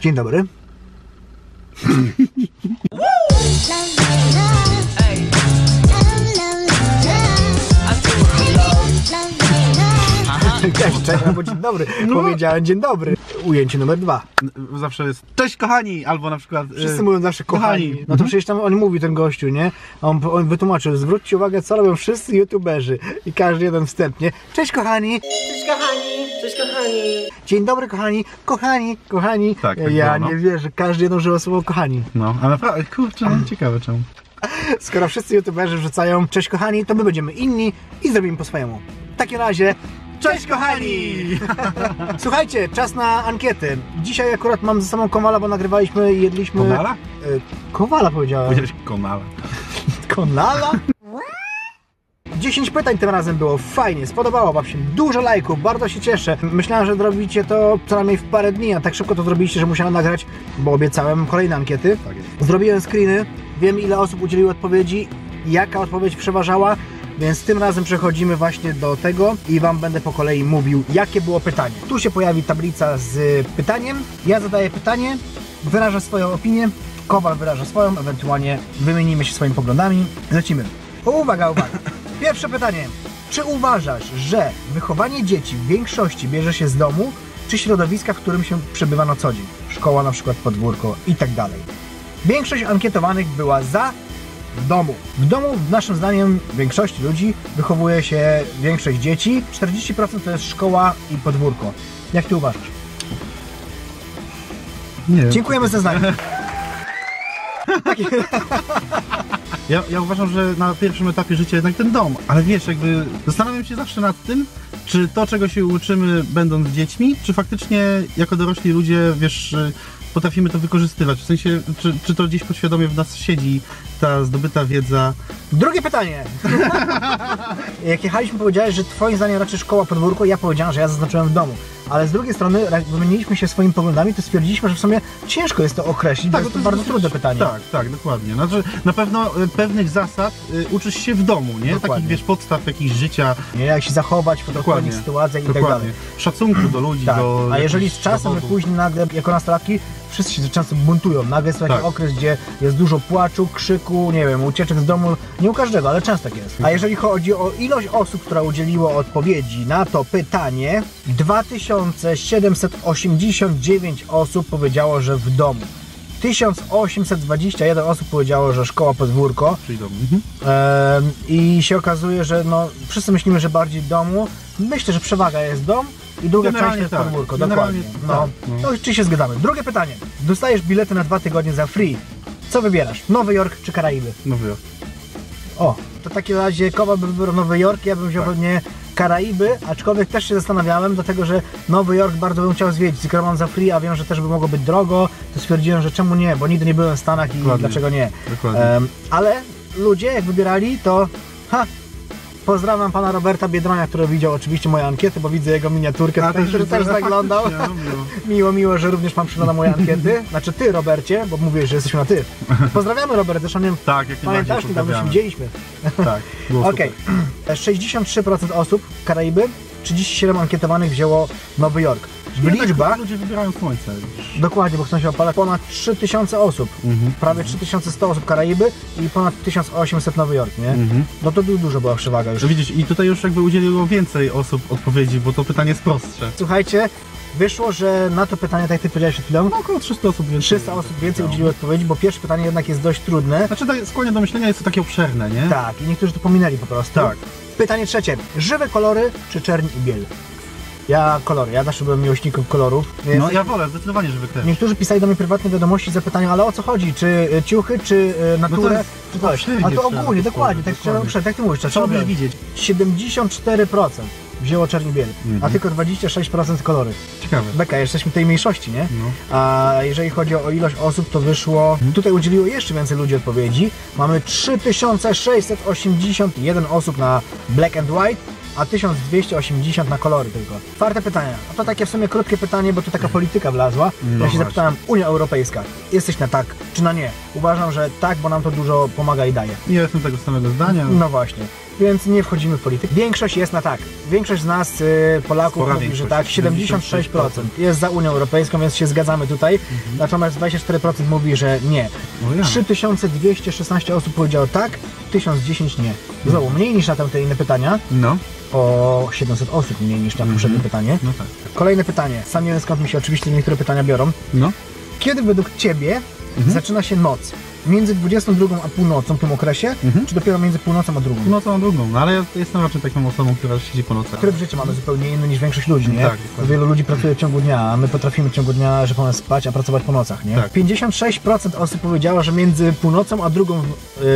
Dzień dobry. Cześć, cześć, albo dzień dobry. Powiedziałem dzień dobry. Ujęcie numer dwa. Zawsze jest cześć kochani, albo na przykład... Wszyscy e, mówią zawsze kochani. No to przecież tam on mówi, ten gościu, nie? A on, on wytłumaczył, zwróćcie uwagę, co robią wszyscy youtuberzy. I każdy jeden wstępnie. Cześć kochani. Cześć kochani, cześć kochani. Dzień dobry kochani. Kochani, kochani. Tak, tak ja było, no. nie wierzę, każdy jedno żyło słowo kochani. No, a naprawdę, kurczę, no, ciekawe czemu. Skoro wszyscy youtuberzy wrzucają cześć kochani, to my będziemy inni i zrobimy po swojemu. W takim razie Cześć kochani! Słuchajcie, czas na ankiety. Dzisiaj akurat mam ze sobą Kowala, bo nagrywaliśmy i jedliśmy... Konala? E, Kowala powiedziałem. Powiedziałeś konala. Konala? 10 pytań tym razem było, fajnie, spodobało Wam się, dużo lajków, bardzo się cieszę. Myślałem, że zrobicie to co najmniej w parę dni, a tak szybko to zrobiliście, że musiałem nagrać, bo obiecałem kolejne ankiety. Tak. Zrobiłem screeny, wiem ile osób udzieliło odpowiedzi, jaka odpowiedź przeważała, więc tym razem przechodzimy właśnie do tego i Wam będę po kolei mówił, jakie było pytanie. Tu się pojawi tablica z pytaniem, ja zadaję pytanie, wyrażę swoją opinię, Kowal wyraża swoją, ewentualnie wymienimy się swoimi poglądami. Lecimy. Uwaga, uwaga. Pierwsze pytanie. Czy uważasz, że wychowanie dzieci w większości bierze się z domu, czy środowiska, w którym się przebywa na co dzień? Szkoła, na przykład podwórko i tak dalej. Większość ankietowanych była za w domu. W domu, naszym zdaniem, większości ludzi wychowuje się większość dzieci. 40% to jest szkoła i podwórko. Jak ty uważasz? Nie. Dziękujemy za zdanie. Ja, ja uważam, że na pierwszym etapie życia jednak ten dom, ale wiesz, jakby zastanawiam się zawsze nad tym, czy to, czego się uczymy będąc dziećmi, czy faktycznie jako dorośli ludzie, wiesz, potrafimy to wykorzystywać. W sensie, czy, czy to gdzieś podświadomie w nas siedzi ta zdobyta wiedza. Drugie pytanie. Jak jechaliśmy, powiedziałeś, że twoim zdaniem raczej szkoła podwórko, ja powiedziałem, że ja zaznaczyłem w domu. Ale z drugiej strony, jak wymieniliśmy się swoimi poglądami, to stwierdziliśmy, że w sumie ciężko jest to określić, bo jest to bardzo trudne pytanie. Tak, tak, dokładnie. Znaczy, na pewno y, pewnych zasad y, uczysz się w domu, nie? Dokładnie. Takich, wiesz, podstaw jakichś życia. Nie, jak się zachować w odpowiednich sytuacjach i tak dalej. Szacunku do ludzi, Tak. do A jeżeli z czasem, później nagle, jako nastolatki, wszyscy się często buntują. Nagle jest taki Tak. okres, gdzie jest dużo płaczu, krzyku, nie wiem, ucieczek z domu. Nie u każdego, ale często tak jest. A jeżeli chodzi o ilość osób, która udzieliło odpowiedzi na to pytanie, 2789 osób powiedziało, że w domu. 1821 osób powiedziało, że szkoła podwórko. Czyli dom. Mhm. I się okazuje, że no, wszyscy myślimy, że bardziej w domu. Myślę, że przewaga jest dom i druga część jest tak. podwórko. Dokładnie. No. tak, no. no. czy się zgadzamy? Drugie pytanie. Dostajesz bilety na dwa tygodnie za free. Co wybierasz? Nowy Jork czy Karaiby? No wy. O, to w takim razie Kowa by wybrał Nowy Jork, ja bym wziął Tak. pewnie Karaiby, aczkolwiek też się zastanawiałem, dlatego że Nowy Jork bardzo bym chciał zwiedzić. Skoro mam za free, a wiem, że też by mogło być drogo, to stwierdziłem, że czemu nie, bo nigdy nie byłem w Stanach i Dokładnie. dlaczego nie. Dokładnie. Em, ale ludzie, jak wybierali, to ha, pozdrawiam pana Roberta Biedronia, który widział oczywiście moje ankiety, bo widzę jego miniaturkę, tutaj, który też zaglądał. no, miło. Miło, że również pan przygląda moje ankiety. Znaczy ty, Robercie, bo mówię, że jesteśmy na ty. Pozdrawiamy, Robert, zresztą nie Tak, jak pamiętasz, niedawno się widzieliśmy. Tak, Okej, 63% osób Karaiby, 37 ankietowanych wzięło Nowy Jork. W. Jednak liczbach, Ludzie wybierają słońce. dokładnie, bo chcą się opalać, ponad 3000 osób. Mhm. Prawie 3100 osób Karaiby i ponad 1800 Nowy Jork, nie? Mhm. No to du- dużo była przewaga już. Że widzisz, i tutaj już jakby udzieliło więcej osób odpowiedzi, bo to pytanie jest prostsze. Słuchajcie, wyszło, że na to pytanie, tak jak ty powiedziałeś przed chwilą, No około 300 osób więcej. 300 osób więcej No. udzieliło odpowiedzi, bo pierwsze pytanie jednak jest dość trudne. Znaczy skłania do myślenia, jest to takie obszerne, nie? Tak, i niektórzy to pominęli po prostu. Tak. Pytanie trzecie. Żywe kolory czy czerń i biel? Ja kolory, ja zawsze byłem miłośnikiem kolorów. No ja wolę, zdecydowanie, żeby też. Niektórzy pisali do mnie prywatne wiadomości z zapytaniem, ale o co chodzi? Czy y, ciuchy, czy y, naturę, jest czy coś? A to ogólnie, dokładnie, tak dokładnie. tak ty mówisz, Trzeba by trzeba widzieć. 74% wzięło czerń i biel, a Mhm. tylko 26% kolory. Ciekawe. Beka, jesteśmy tej mniejszości, nie? No. A jeżeli chodzi o ilość osób, to wyszło. Tutaj udzieliło jeszcze więcej ludzi odpowiedzi. Mamy 3681 osób na black and white, a 1280 na kolory tylko. Czwarte pytanie. A to takie w sumie krótkie pytanie, bo tu taka polityka wlazła. No ja się zapytałem, Unia Europejska, jesteś na tak czy na nie? Uważam, że tak, bo nam to dużo pomaga i daje. Nie jestem tego samego zdania. No właśnie. więc nie wchodzimy w politykę. Większość jest na tak. Większość z nas, y, Polaków, Spora mówi, że tak. 76% jest za Unią Europejską, więc się zgadzamy tutaj. Natomiast 24% mówi, że nie. O ja. 3216 osób powiedziało tak, 1010 nie. Znowu mniej niż na tamte inne pytania, No, o 700 osób mniej niż na poprzednie pytanie. no tak. Kolejne pytanie. Sam nie wiem skąd mi się oczywiście niektóre pytania biorą. No, Kiedy według Ciebie Mhm. zaczyna się noc? Między 22 a północą w tym okresie, Mhm. czy dopiero między północą a drugą? no to drugą, no ale ja jestem raczej taką osobą, która siedzi po nocach. Tryb życia mamy zupełnie inny niż większość ludzi, nie? Tak. Wielu ludzi pracuje w ciągu dnia, a my potrafimy w ciągu dnia, że powinien spać, a pracować po nocach, nie? Tak. 56% osób powiedziało, że między północą a drugą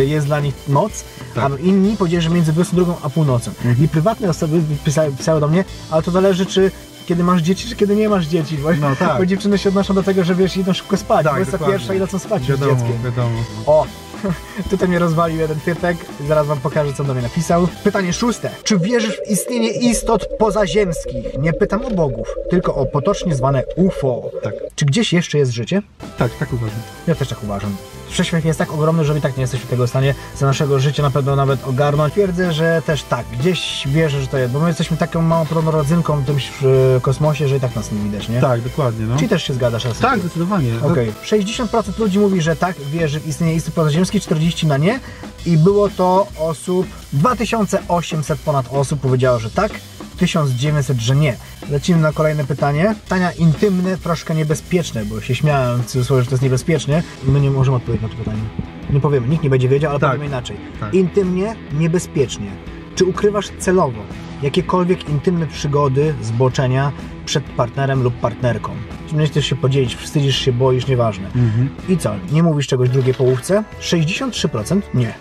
y, jest dla nich noc, Tak. Mhm. a inni powiedzieli, że między 22 a północą. I prywatne osoby pisały, pisały do mnie, ale to zależy, czy kiedy masz dzieci, czy kiedy nie masz dzieci, bo, No tak. bo dziewczyny się odnoszą do tego, że wiesz, idą szybko spać, Tak, bo jest ta pierwsza i lecą spać już Wiadomo, dzieckiem. wiadomo. O, tutaj mnie rozwalił jeden typek, zaraz wam pokażę, co do mnie napisał. Pytanie szóste. Czy wierzysz w istnienie istot pozaziemskich? Nie pytam o bogów, tylko o potocznie zwane UFO. Tak. Czy gdzieś jeszcze jest życie? Tak, tak uważam. Ja też tak uważam. Wszechświat jest tak ogromny, że my tak nie jesteśmy tego w stanie za naszego życia na pewno nawet ogarnąć. Twierdzę, że też tak, gdzieś wierzę, że to jest, bo my jesteśmy taką małą podobną rodzynką w tym w kosmosie, że i tak nas nie widać, nie? Tak, dokładnie, no. Czyli też się zgadzasz? Asa? Tak, zdecydowanie. Okej. 60% ludzi mówi, że tak, wierzy w istnienie istot pozaziemskich, 40% na nie. I było to osób, 2800 ponad osób powiedziało, że tak, 1900, że nie. Lecimy na kolejne pytanie. Pytania intymne, troszkę niebezpieczne, bo się śmiałem, w cudzysłowie, że to jest niebezpieczne. My nie możemy odpowiedzieć na to pytanie. Nie powiemy, nikt nie będzie wiedział, ale Tak. powiemy inaczej. Tak. Intymnie, niebezpiecznie. Czy ukrywasz celowo jakiekolwiek intymne przygody, zboczenia przed partnerem lub partnerką? Czy nie chcesz się podzielić, wstydzisz się, boisz, nieważne. Mhm. I co? Nie mówisz czegoś drugiej połówce? 63% nie.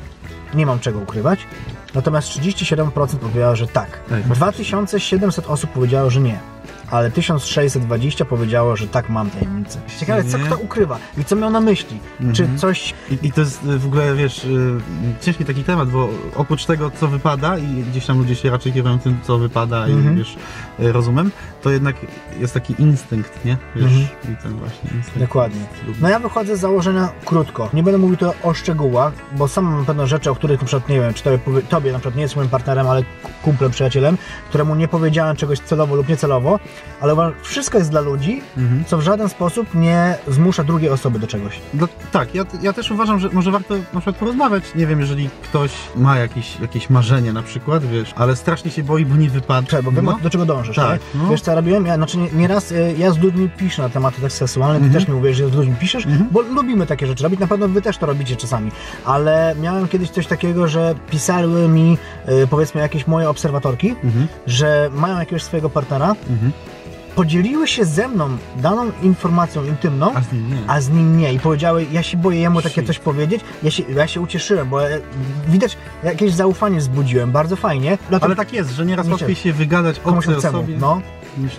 Nie mam czego ukrywać. Natomiast 37% powiedziało, że tak. Ej, 2700 osób powiedziało, że nie. Ale 1620 powiedziało, że tak mam tajemnicę. Ciekawe, co kto ukrywa i co miał na myśli. Czy Mhm. coś I, I to jest y, w ogóle, wiesz, y, ciężki taki temat, bo oprócz tego, co wypada i gdzieś tam ludzie się raczej kierują tym, co wypada Mhm. i wiesz, y, rozumem, to jednak jest taki instynkt, nie? Wiesz, Mhm. i ten właśnie instynkt. Dokładnie. No ja wychodzę z założenia krótko. Nie będę mówił tu o szczegółach, bo sam mam pewne rzeczy, o których na przykład, nie wiem, czy tobie, tobie na przykład nie jest moim partnerem, ale kumplem, przyjacielem, któremu nie powiedziałem czegoś celowo lub niecelowo, ale wszystko jest dla ludzi, Mhm. co w żaden sposób nie zmusza drugiej osoby do czegoś. No, tak, ja, ja też uważam, że może warto na przykład porozmawiać, nie wiem, jeżeli ktoś ma jakieś, jakieś marzenie na przykład, wiesz, ale strasznie się boi, bo nie wypadł. Czekaj, bo wiem, no. do czego dążysz, Tak, nie? no. Wiesz, co ja robiłem? Ja, znaczy, nie- nieraz y, ja z ludźmi piszę na tematy tak seksualne, ty Mhm. też mi mówisz, że z ludźmi piszesz, Mhm. bo lubimy takie rzeczy robić, na pewno wy też to robicie czasami, ale miałem kiedyś coś takiego, że pisały mi, y, powiedzmy, jakieś moje obserwatorki, Mhm. że mają jakiegoś swojego partnera, Mhm. Podzieliły się ze mną daną informacją intymną, A z nim nie. a z nim nie. I powiedziały, ja się boję jemu takie coś powiedzieć. Ja się, ja się ucieszyłem, bo e, widać, jakieś zaufanie wzbudziłem, bardzo fajnie. Dlatego Ale tak jest, że nieraz Nie łatwiej się wygadać komuś obcej obcemu, osobie no.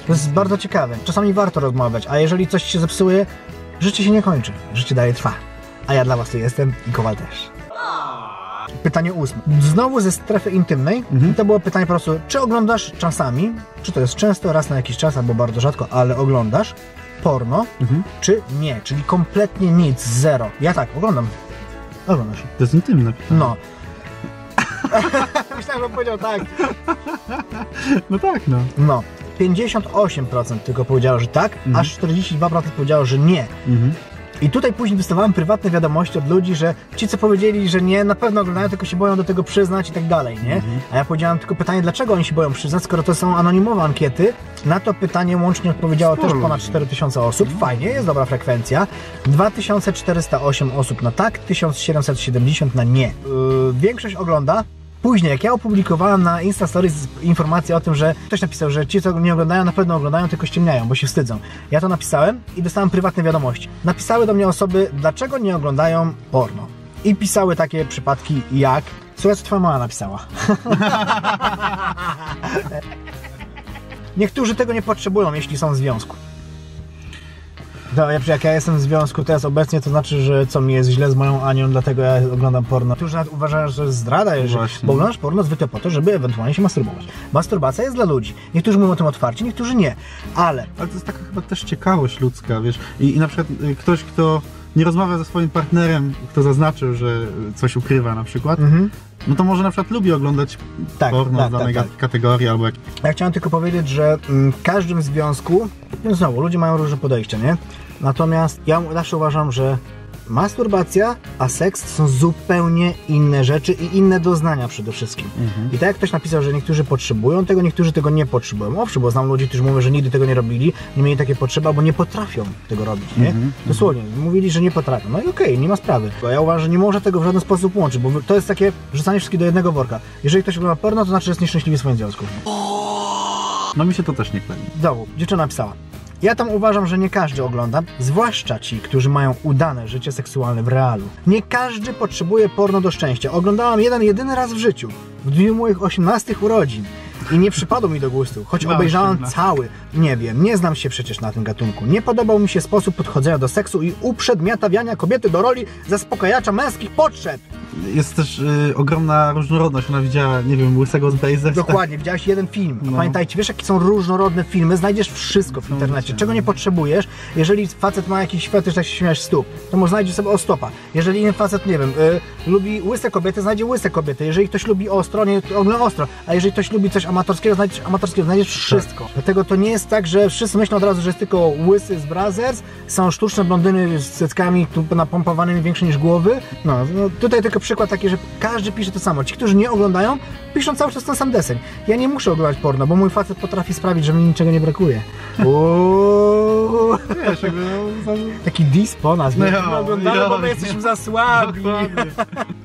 To jest bardzo ciekawe. Czasami warto rozmawiać, a jeżeli coś się zepsuje, życie się nie kończy. Życie dalej trwa. A ja dla was tu jestem i Kowal też. Pytanie ósme. Znowu ze strefy intymnej. Mhm. To było pytanie po prostu, czy oglądasz czasami, czy to jest często, raz na jakiś czas, albo bardzo rzadko, ale oglądasz porno, Mhm. czy nie? Czyli kompletnie nic, zero. Ja tak, oglądam. Oglądasz. To jest intymne pytanie. No. Myślałem, że powiedział tak. No tak, no. No. 58% tylko powiedziało, że tak, Mhm. aż 42% powiedziało, że nie. Mhm. I tutaj później dostawałem prywatne wiadomości od ludzi, że ci, co powiedzieli, że nie, na pewno oglądają, tylko się boją do tego przyznać i tak dalej, nie? Mhm. A ja powiedziałem tylko pytanie, dlaczego oni się boją przyznać, skoro to są anonimowe ankiety. Na to pytanie łącznie odpowiedziało Sporo też ponad ludzi. 4000 osób. Fajnie, jest dobra frekwencja. 2408 osób na tak, 1770 na nie. Yy, większość ogląda. Później, jak ja opublikowałem na Insta Stories informację o tym, że ktoś napisał, że ci, co nie oglądają, na pewno oglądają, tylko ściemniają, bo się wstydzą. Ja to napisałem i dostałem prywatne wiadomości. Napisały do mnie osoby, dlaczego nie oglądają porno. I pisały takie przypadki jak... Słuchaj, co twoja mama napisała. Niektórzy tego nie potrzebują, jeśli są w związku. To jak ja jestem w związku teraz obecnie, to znaczy, że co mi jest źle z moją Anią, dlatego ja oglądam porno. Niektórzy nawet uważają, że zdrada, jeżeli, Właśnie. bo oglądasz porno zwykle po to, żeby ewentualnie się masturbować. Masturbacja jest dla ludzi. Niektórzy mówią o tym otwarcie, niektórzy nie. Ale Ale to jest taka chyba też ciekawość ludzka, wiesz. I, i na przykład y, ktoś, kto nie rozmawia ze swoim partnerem, kto zaznaczył, że coś ukrywa na przykład, mhm. No to może na przykład lubi oglądać Tak, porno tak, z danej tak, ga- kategorii albo jak... Ja chciałem tylko powiedzieć, że mm, w każdym związku, no znowu, ludzie mają różne podejścia, nie? Natomiast ja zawsze uważam, że masturbacja, a seks są zupełnie inne rzeczy i inne doznania przede wszystkim. I tak jak ktoś napisał, że niektórzy potrzebują tego, niektórzy tego nie potrzebują. Owszem, bo znam ludzi, którzy mówią, że nigdy tego nie robili, nie mieli takie potrzeby, albo nie potrafią tego robić, nie? Dosłownie, mówili, że nie potrafią. No i okej, nie ma sprawy. Bo ja uważam, że nie można tego w żaden sposób łączyć, bo to jest takie wrzucanie wszystkich do jednego worka. Jeżeli ktoś ogląda porno, to znaczy, że jest nieszczęśliwy w swoim związku. No mi się to też nie klei. Znowu, dziewczyna napisała. Ja tam uważam, że nie każdy ogląda, zwłaszcza ci, którzy mają udane życie seksualne w realu. Nie każdy potrzebuje porno do szczęścia. Oglądałam jeden, jedyny raz w życiu, w dniu moich 18 urodzin. I nie przypadł mi do gustu, choć Na obejrzałam 18. cały. Nie wiem, nie znam się przecież na tym gatunku. Nie podobał mi się sposób podchodzenia do seksu i uprzedmiotawiania kobiety do roli zaspokajacza męskich potrzeb. Jest też y, ogromna różnorodność. Ona widziała, nie wiem, łysego z Bejzes. Dokładnie, widziałeś jeden film. No. Pamiętajcie, wiesz jakie są różnorodne filmy, znajdziesz wszystko w No, internecie. Czego nie potrzebujesz, jeżeli facet ma jakiś fetysz, tak się śmiałeś stóp, to może znajdzie sobie o stopa. Jeżeli inny facet, nie wiem, y, lubi łyse kobiety, znajdzie łyse kobiety. Jeżeli ktoś lubi ostro, nie to ogląda ostro. A jeżeli ktoś lubi coś amatorskiego, znajdziesz coś amatorskiego, znajdziesz wszystko. Dlatego to nie jest tak, że wszyscy myślą od razu, że jest tylko łysy z Brothers, są sztuczne blondyny z tu napompowanymi większe niż głowy. No, no tutaj tylko przykład taki, że każdy pisze to samo. Ci, którzy nie oglądają, piszą cały czas ten sam deseń. Ja nie muszę oglądać porno, bo mój facet potrafi sprawić, że mi niczego nie brakuje. Uuu. Wiesz, jakby, no, Taki dis po nas, No nie? My oglądamy, bo my jesteśmy za słabi.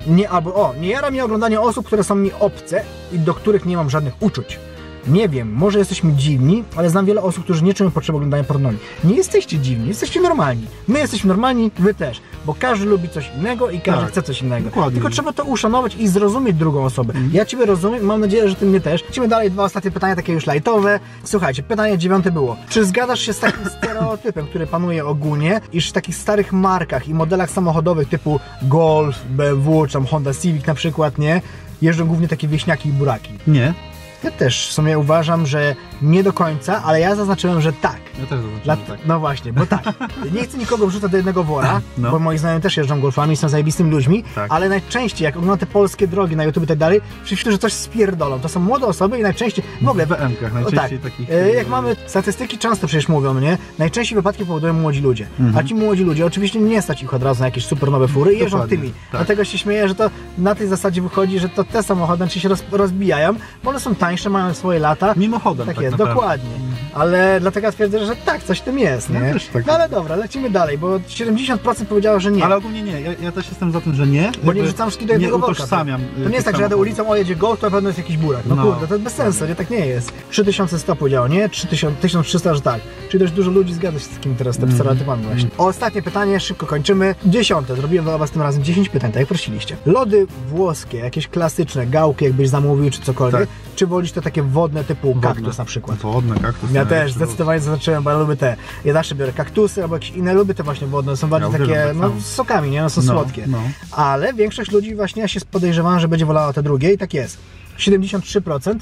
Nie, albo o, nie jara mnie oglądanie osób, które są mi obce i do których nie mam żadnych uczuć. Nie wiem, może jesteśmy dziwni, ale znam wiele osób, którzy nie czują potrzeby oglądania pornoli. Nie jesteście dziwni, jesteście normalni. My jesteśmy normalni, wy też. Bo każdy lubi coś innego i każdy Tak, chce coś innego. dokładnie. Tylko trzeba to uszanować i zrozumieć drugą osobę. Ja Ciebie rozumiem, mam nadzieję, że Ty mnie też. Lecimy dalej, dwa ostatnie pytania, takie już lajtowe. Słuchajcie, pytanie dziewiąte było. Czy zgadzasz się z takim stereotypem, który panuje ogólnie, iż w takich starych markach i modelach samochodowych typu Golf, BMW, czy tam Honda Civic na przykład, nie? Jeżdżą głównie takie wieśniaki i buraki. Nie, Ja też w sumie uważam, że nie do końca, ale ja zaznaczyłem, że tak. Ja też zaznaczyłem, że tak. No właśnie, bo tak. Nie chcę nikogo wrzucać do jednego wora, No. bo moi znajomi też jeżdżą golfami, są zajebistymi ludźmi, Tak. ale najczęściej, jak oglądam te polskie drogi na YouTube i tak dalej, wszyscy, że coś spierdolą. To są młode osoby i najczęściej w ogóle W BM-kach najczęściej tak. takich... E, Jak mamy statystyki, często przecież mówią, nie? Najczęściej wypadki powodują młodzi ludzie. Mhm. A ci młodzi ludzie oczywiście nie stać ich od razu na jakieś super nowe fury i jeżdżą Dokładnie, tymi. tak. Dlatego się śmieję, że to na tej zasadzie wychodzi, że to te samochody się roz, rozbijają, bo one są tańsze, mają swoje lata. Mimochodem Tak tak, jest, naprawdę. dokładnie. Ale dlatego ja twierdzę, że tak, coś w tym jest, nie? Ja też tak. No ale dobra, lecimy dalej, bo 70% powiedziało, że nie. Ale ogólnie nie, ja, ja też jestem za tym, że nie. Bo nie wrzucam wszystkich do jednego worka. utożsamiam. To y, nie jest tak, że jadę ulicą, o jedzie Golf, to na pewno jest jakiś burak. No, No. kurde, to jest bez sensu, nie? Tak nie jest. 3100 powiedziało, nie? 3000, 1300, że tak. Czyli dość dużo ludzi zgadza się z takimi teraz te stereotypami właśnie. Ostatnie pytanie, szybko kończymy. Dziesiąte, zrobiłem dla was tym razem 10 pytań, tak jak prosiliście. Lody włoskie, jakieś klasyczne, gałki jakbyś zamówił, czy cokolwiek. Tak. Czy wolisz te takie wodne typu Wodne. kaktus na przykład? Wodne, kaktus. Ja nie, też, zdecydowanie zaznaczyłem, bo ja lubię te. Ja zawsze biorę kaktusy albo jakieś inne, lubię te właśnie wodne, są bardziej Ja takie, tak no z sokami, nie? No, są No, słodkie. no. Ale większość ludzi właśnie, ja się podejrzewam, że będzie wolała te drugie i tak jest. 73%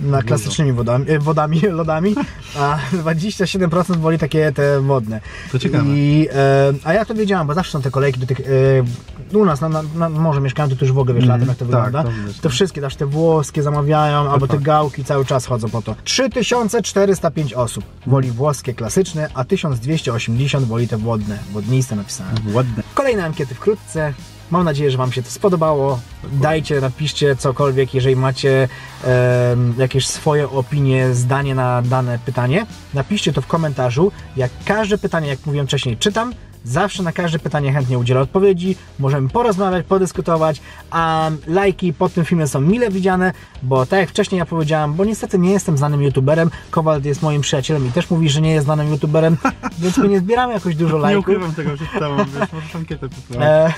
na klasycznymi wodami, e, wodami, lodami, a 27% woli takie te wodne. To ciekawe. I, e, a ja to wiedziałam, bo zawsze są te kolejki do tych, e, u nas na, na, na morze mieszkałem, to już w ogóle wiesz Mm, latem jak to tak, wygląda. to to no. wszystkie, też te włoskie zamawiają, albo te fakt. gałki cały czas chodzą po to. 3405 osób woli włoskie klasyczne, a 1280 woli te wodne, wodniste napisane. Ładne. Kolejne ankiety wkrótce. Mam nadzieję, że Wam się to spodobało. Dajcie, napiszcie cokolwiek, jeżeli macie em, jakieś swoje opinie, zdanie na dane pytanie. Napiszcie to w komentarzu. Jak każde pytanie, jak mówiłem wcześniej, czytam. Zawsze na każde pytanie chętnie udzielę odpowiedzi. Możemy porozmawiać, podyskutować, a lajki pod tym filmem są mile widziane, bo tak jak wcześniej ja powiedziałam, bo niestety nie jestem znanym youtuberem, Kowal jest moim przyjacielem i też mówi, że nie jest znanym youtuberem, więc my nie zbieramy jakoś dużo Nie lajków. ukrywam tego przed tobą, wiesz, ankietę poprawić.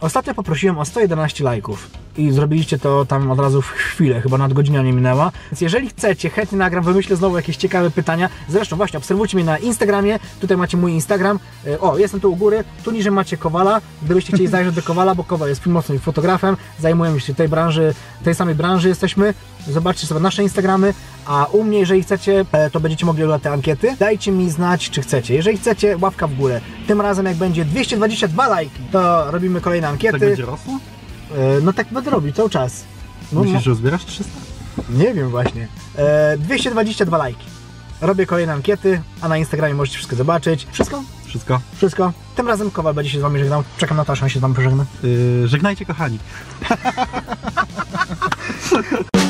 Ostatnio poprosiłem o 111 lajków i zrobiliście to tam od razu w chwilę, chyba nad godzina nie minęła. Więc jeżeli chcecie, chętnie nagram, wymyślę znowu jakieś ciekawe pytania. Zresztą właśnie, obserwujcie mnie na Instagramie, tutaj macie mój Instagram. E, o, jestem tu u góry, tu niżej macie Kowala, gdybyście chcieli zajrzeć do Kowala, bo Kowal jest filmowcem i fotografem, zajmujemy się tej branży, tej samej branży jesteśmy. Zobaczcie sobie nasze Instagramy, a u mnie, jeżeli chcecie, e, to będziecie mogli oglądać te ankiety. Dajcie mi znać, czy chcecie. Jeżeli chcecie, łapka w górę. Tym razem, jak będzie 222 lajki, to robimy kolejne Tak ankiety. będzie rosło? E, no tak będę robił cały czas. No, Myślisz, że zbierasz 300? Nie wiem właśnie. E, 222 lajki. Robię kolejne ankiety, a na Instagramie możecie wszystko zobaczyć. Wszystko? Wszystko. Wszystko. Tym razem Kowal będzie się z wami żegnał. Czekam na to, aż on się z wami pożegna. Yy, żegnajcie kochani.